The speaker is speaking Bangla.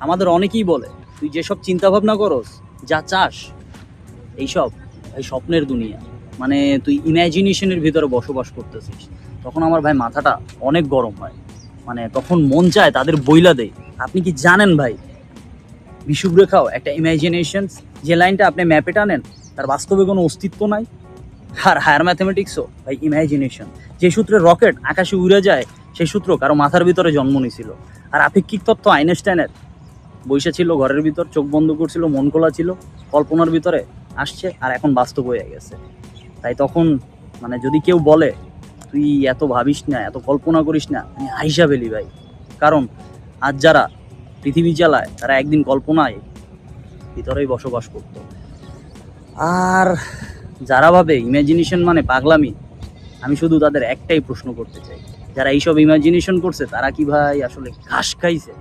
আমাদের অনেকেই বলে, তুই যেসব চিন্তা ভাবনা করস, যা চাস, এইসব, এই স্বপ্নের দুনিয়া। মানে তুই ইমাজিনেশনের ভিতরে বসবাস করতেছিস। তখন আমার ভাই মাথাটা অনেক গরম হয়। মানে তখন মন চায় তাদের বইলা দেয় আপনি কি জানেন ভাই? বিষুব রেখাও একটা ইমাজিনেশন যে লাইনটা আপনি ম্যাপে টানেন, তার বাস্তবে কোনো অস্তিত্ব নাই। আর হায়ার ম্যাথমেটিক্সও ভাই ইম্যাজিনেশন যে সূত্রে রকেট আকাশে উড়ে যায় সেই সূত্র কারও মাথার ভিতরে জন্ম নিয়েছিল আর আপেক্ষিক তত্ত্ব আইনস্টাইনের। বৈশা ছিল, ঘরের ভিতর, চোখ বন্ধ করছিল, মন খোলা ছিল, কল্পনার ভিতরে আসছে আর এখন বাস্তব হয়ে গেছে। তাই তখন মানে যদি কেউ বলে, তুই এত ভাবিস না, এত কল্পনা করিস না, আমি হাইসা ফেলি ভাই। কারণ আজ যারা পৃথিবী চালায়, তারা একদিন কল্পনায় ভিতরেই বসবাস করত। আর যারা ভাবে ইমাজিনেশন মানে পাগলামি, আমি শুধু তাদের একটাই প্রশ্ন করতে চাই। যারা এইসব ইমাজিনেশন করছে, তারা কি ভাই আসলে ঘাস খাইছে?